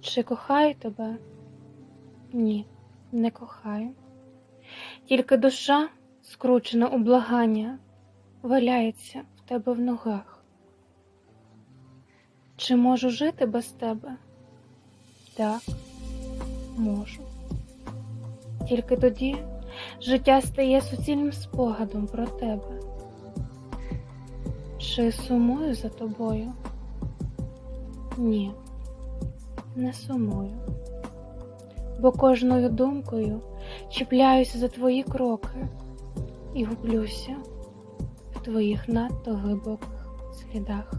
Чи кохаю тебе? Ні, не кохаю. Тільки душа, скручена у благання, валяється в тебе в ногах. Чи можу жити без тебе? Так, можу. Тільки тоді життя стає суцільним спогадом про тебе. Чи сумую за тобою? Ні, не сумую, бо кожною думкою чіпляюся за твої кроки і гублюся в твоїх надто глибоких слідах.